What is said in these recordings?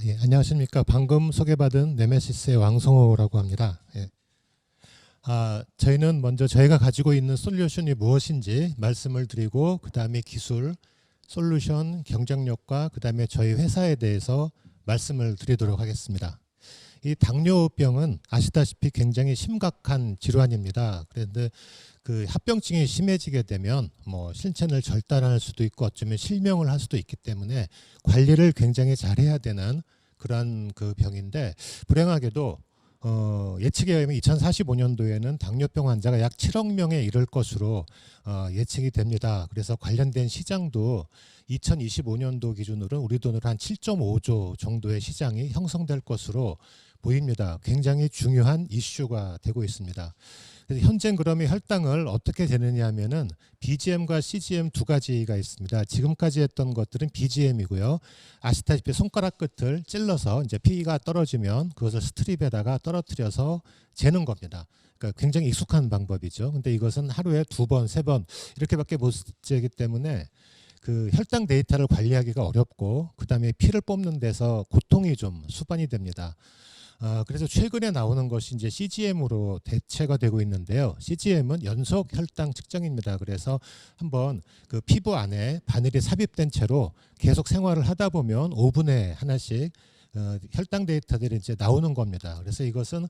예, 안녕하십니까. 방금 소개받은 네메시스의 왕성호라고 합니다. 예. 아, 저희는 먼저 저희가 가지고 있는 솔루션이 무엇인지 말씀을 드리고 그 다음에 기술, 솔루션, 경쟁력과 그 다음에 저희 회사에 대해서 말씀을 드리도록 하겠습니다. 이 당뇨병은 아시다시피 굉장히 심각한 질환입니다. 그런데 그 합병증이 심해지게 되면 뭐 신체를 절단할 수도 있고 어쩌면 실명을 할 수도 있기 때문에 관리를 굉장히 잘해야 되는 그러한 그 병인데 불행하게도 어, 예측에 의하면 2045년도에는 당뇨병 환자가 약 7억 명에 이를 것으로 어, 예측이 됩니다. 그래서 관련된 시장도 2025년도 기준으로 우리 돈으로 한 7.5조 정도의 시장이 형성될 것으로 보입니다. 굉장히 중요한 이슈가 되고 있습니다. 현재 그러면 혈당을 어떻게 되느냐 하면은 BGM과 CGM 두 가지가 있습니다. 지금까지 했던 것들은 BGM이고요. 아시다시피 손가락 끝을 찔러서 이제 피가 떨어지면 그것을 스트립에다가 떨어뜨려서 재는 겁니다. 그러니까 굉장히 익숙한 방법이죠. 근데 이것은 하루에 두 번, 세 번 이렇게밖에 못 재기 때문에 그 혈당 데이터를 관리하기가 어렵고 그다음에 피를 뽑는 데서 고통이 좀 수반이 됩니다. 아, 그래서 최근에 나오는 것이 이제 CGM으로 대체가 되고 있는데요. CGM은 연속 혈당 측정입니다. 그래서 한번 그 피부 안에 바늘이 삽입된 채로 계속 생활을 하다 보면 5분에 하나씩 어, 혈당 데이터들이 이제 나오는 겁니다. 그래서 이것은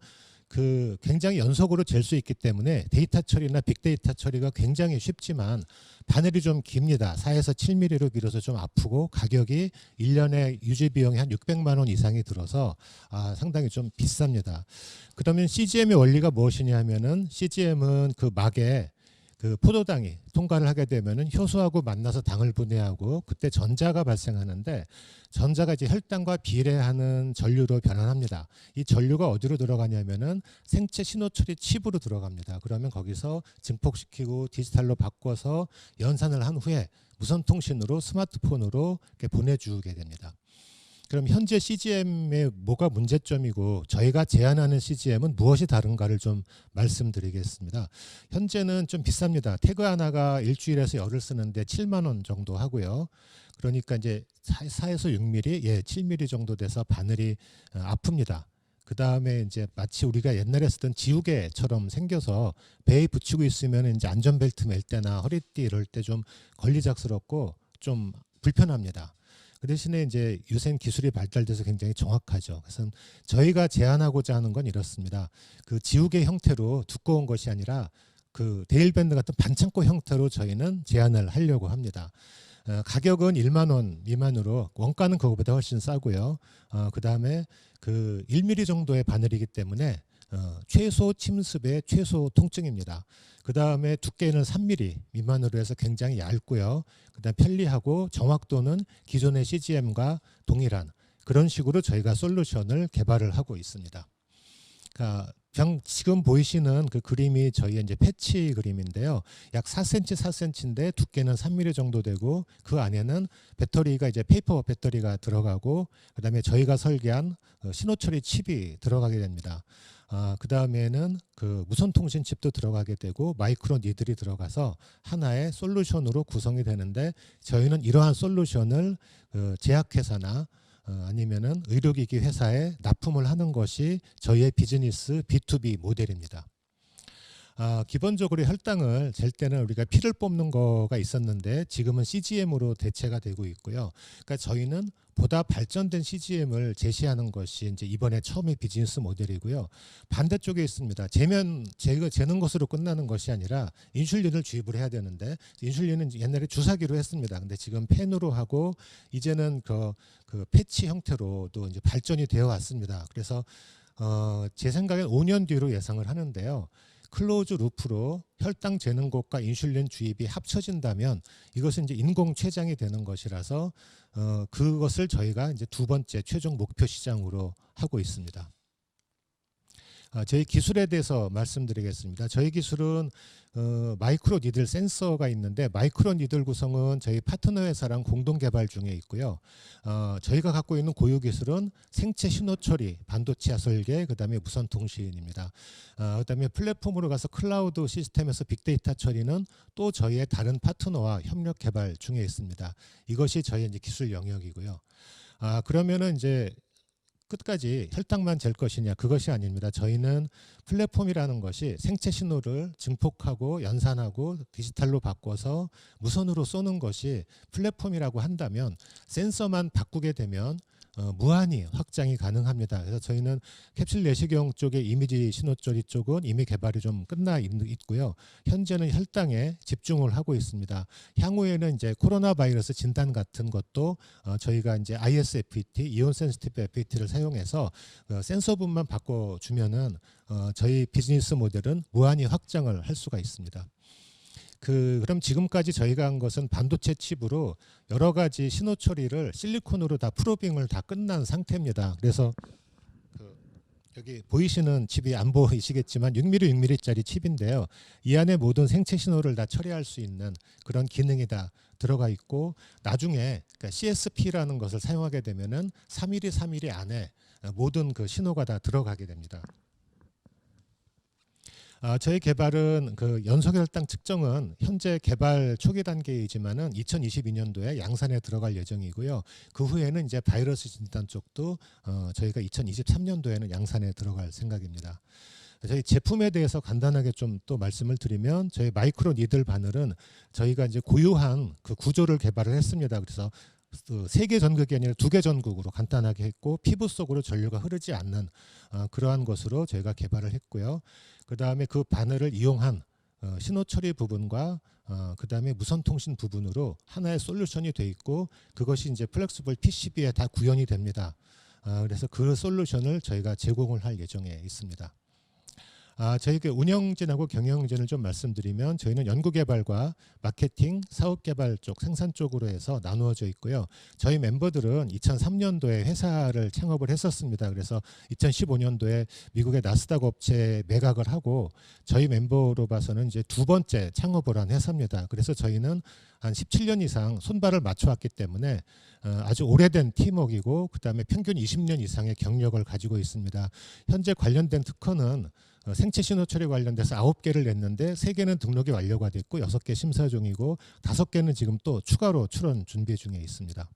그 굉장히 연속으로 잴 수 있기 때문에 데이터 처리나 빅데이터 처리가 굉장히 쉽지만 바늘이 좀 깁니다. 4에서 7mm로 길어서 좀 아프고 가격이 1년에 유지 비용이 한 600만 원 이상이 들어서 아, 상당히 좀 비쌉니다. 그러면 CGM의 원리가 무엇이냐 하면은 CGM은 그 막에 그 포도당이 통과를 하게 되면은 효소하고 만나서 당을 분해하고 그때 전자가 발생하는데 전자가 이제 혈당과 비례하는 전류로 변환합니다. 이 전류가 어디로 들어가냐면은 생체 신호 처리 칩으로 들어갑니다. 그러면 거기서 증폭시키고 디지털로 바꿔서 연산을 한 후에 무선 통신으로 스마트폰으로 보내주게 됩니다. 그럼 현재 CGM의 뭐가 문제점이고 저희가 제안하는 CGM은 무엇이 다른가를 좀 말씀드리겠습니다. 현재는 좀 비쌉니다. 태그 하나가 일주일에서 열을 쓰는데 7만 원 정도 하고요. 그러니까 이제 4에서 6mm, 예, 7mm 정도 돼서 바늘이 어, 아픕니다. 그 다음에 이제 마치 우리가 옛날에 쓰던 지우개처럼 생겨서 배에 붙이고 있으면 이제 안전벨트 멜 때나 허리띠 이럴 때 좀 걸리작스럽고 좀 불편합니다. 그 대신에 이제 유생 기술이 발달돼서 굉장히 정확하죠. 그래서 저희가 제안하고자 하는 건 이렇습니다. 그 지우개 형태로 두꺼운 것이 아니라 그 데일밴드 같은 반창고 형태로 저희는 제안을 하려고 합니다. 어, 가격은 1만 원 미만으로 원가는 그거보다 훨씬 싸고요. 어, 그 다음에 그 1mm 정도의 바늘이기 때문에 어, 최소 침습의 최소 통증입니다. 그 다음에 두께는 3mm 미만으로 해서 굉장히 얇고요. 그 다음 편리하고 정확도는 기존의 CGM과 동일한 그런 식으로 저희가 솔루션을 개발을 하고 있습니다. 그러니까 병 지금 보이시는 그 그림이 저희의 이제 패치 그림인데요. 약 4cm, 4cm인데 두께는 3mm 정도 되고 그 안에는 배터리가 이제 페이퍼 배터리가 들어가고 그다음에 저희가 설계한 어, 신호 처리 칩이 들어가게 됩니다. 아, 그 다음에는 그 무선 통신 칩도 들어가게 되고 마이크로 니들이 들어가서 하나의 솔루션으로 구성이 되는데 저희는 이러한 솔루션을 그 제약회사나 어, 아니면은 의료기기 회사에 납품을 하는 것이 저희의 비즈니스 B2B 모델입니다. 아, 기본적으로 혈당을 잴 때는 우리가 피를 뽑는 거가 있었는데 지금은 CGM으로 대체가 되고 있고요. 그러니까 저희는 보다 발전된 CGM을 제시하는 것이 이제 이번에 처음의 비즈니스 모델이고요. 반대쪽에 있습니다. 재면 제가 재는 것으로 끝나는 것이 아니라 인슐린을 주입을 해야 되는데 인슐린은 옛날에 주사기로 했습니다. 근데 지금 펜으로 하고 이제는 그, 그 패치 형태로도 이제 발전이 되어 왔습니다. 그래서 어, 제 생각엔 5년 뒤로 예상을 하는데요. 클로즈 루프로 혈당 재는 곳과 인슐린 주입이 합쳐진다면 이것은 이제 인공 췌장이 되는 것이라서 어, 그것을 저희가 이제 두 번째 최종 목표 시장으로 하고 있습니다. 아, 저희 기술에 대해서 말씀드리겠습니다. 저희 기술은 어, 마이크로 니들 센서가 있는데 마이크로 니들 구성은 저희 파트너 회사랑 공동 개발 중에 있고요. 어, 저희가 갖고 있는 고유 기술은 생체 신호 처리, 반도체 설계, 그다음에 무선 통신입니다. 어, 그다음에 플랫폼으로 가서 클라우드 시스템에서 빅데이터 처리는 또 저희의 다른 파트너와 협력 개발 중에 있습니다. 이것이 저희의 이제 기술 영역이고요. 아, 그러면은 이제 끝까지 혈당만 잴 것이냐 그것이 아닙니다. 저희는 플랫폼이라는 것이 생체 신호를 증폭하고 연산하고 디지털로 바꿔서 무선으로 쏘는 것이 플랫폼이라고 한다면 센서만 바꾸게 되면 어, 무한히 확장이 가능합니다. 그래서 저희는 캡슐 내시경 쪽의 이미지 신호 처리 쪽은 이미 개발이 좀 끝나 있, 있고요. 현재는 혈당에 집중을 하고 있습니다. 향후에는 이제 코로나 바이러스 진단 같은 것도 어, 저희가 이제 ISFET, 이온 센시티브 FET를 사용해서 어, 센서분만 바꿔 주면은 어, 저희 비즈니스 모델은 무한히 확장을 할 수가 있습니다. 그 그럼 지금까지 저희가 한 것은 반도체 칩으로 여러 가지 신호 처리를 실리콘으로 다 프로빙을 다 끝난 상태입니다. 그래서 그 여기 보이시는 칩이 안 보이시겠지만 6mm 6mm짜리 칩인데요. 이 안에 모든 생체 신호를 다 처리할 수 있는 그런 기능이 다 들어가 있고 나중에 그러니까 CSP라는 것을 사용하게 되면은 3mm 3mm 안에 모든 그 신호가 다 들어가게 됩니다. 아, 저희 개발은 그 연소 혈당 측정은 현재 개발 초기 단계이지만은 2022년도에 양산에 들어갈 예정이고요. 그 후에는 이제 바이러스 진단 쪽도 어, 저희가 2023년도에는 양산에 들어갈 생각입니다. 저희 제품에 대해서 간단하게 좀 또 말씀을 드리면 저희 마이크로 니들 바늘은 저희가 이제 고유한 그 구조를 개발을 했습니다. 그래서 그 세개 전극이 아니라 두 개 전극으로 간단하게 했고 피부 속으로 전류가 흐르지 않는 어, 그러한 것으로 저희가 개발을 했고요. 그 다음에 그 바늘을 이용한 어, 신호 처리 부분과 어, 그 다음에 무선 통신 부분으로 하나의 솔루션이 돼 있고 그것이 이제 플렉스블 PCB에 다 구현이 됩니다. 어, 그래서 그 솔루션을 저희가 제공을 할 예정에 있습니다. 아, 저희가 운영진하고 경영진을 좀 말씀드리면 저희는 연구개발과 마케팅, 사업개발 쪽, 생산 쪽으로 해서 나누어져 있고요. 저희 멤버들은 2003년도에 회사를 창업을 했었습니다. 그래서 2015년도에 미국의 나스닥 업체에 매각을 하고 저희 멤버로 봐서는 이제 두 번째 창업을 한 회사입니다. 그래서 저희는 한 17년 이상 손발을 맞춰왔기 때문에 어, 아주 오래된 팀워크이고 그다음에 평균 20년 이상의 경력을 가지고 있습니다. 현재 관련된 특허는 어, 생체 신호 처리 관련돼서 아홉 개를 냈는데 세 개는 등록이 완료가 됐고 여섯 개 심사 중이고 다섯 개는 지금 또 추가로 출원 준비 중에 있습니다.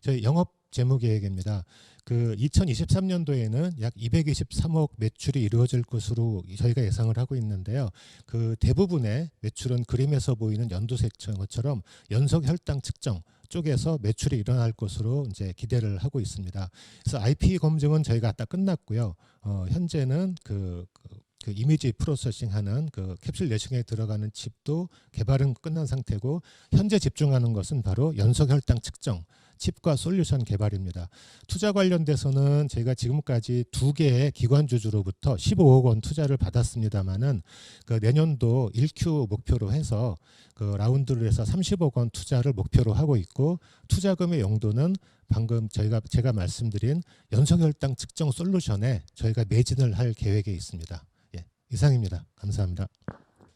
저희 영업 재무 계획입니다. 그 2023년도에는 약 223억 매출이 이루어질 것으로 저희가 예상을 하고 있는데요. 그 대부분의 매출은 그림에서 보이는 연두색처럼 연속 혈당 측정 쪽에서 매출이 일어날 것으로 이제 기대를 하고 있습니다. 그래서 IP 검증은 저희가 다 끝났고요. 어, 현재는 그, 그, 그 이미지 프로세싱하는 그 캡슐 내시경에 들어가는 칩도 개발은 끝난 상태고 현재 집중하는 것은 바로 연속 혈당 측정 칩과 솔루션 개발입니다. 투자 관련돼서는 저희가 지금까지 두 개의 기관 주주로부터 15억 원 투자를 받았습니다만은 그 내년도 1Q 목표로 해서 그 라운드를 해서 30억 원 투자를 목표로 하고 있고 투자금의 용도는 방금 저희가 제가 말씀드린 연속혈당 측정 솔루션에 저희가 매진을 할 계획에 있습니다. 예, 이상입니다. 감사합니다.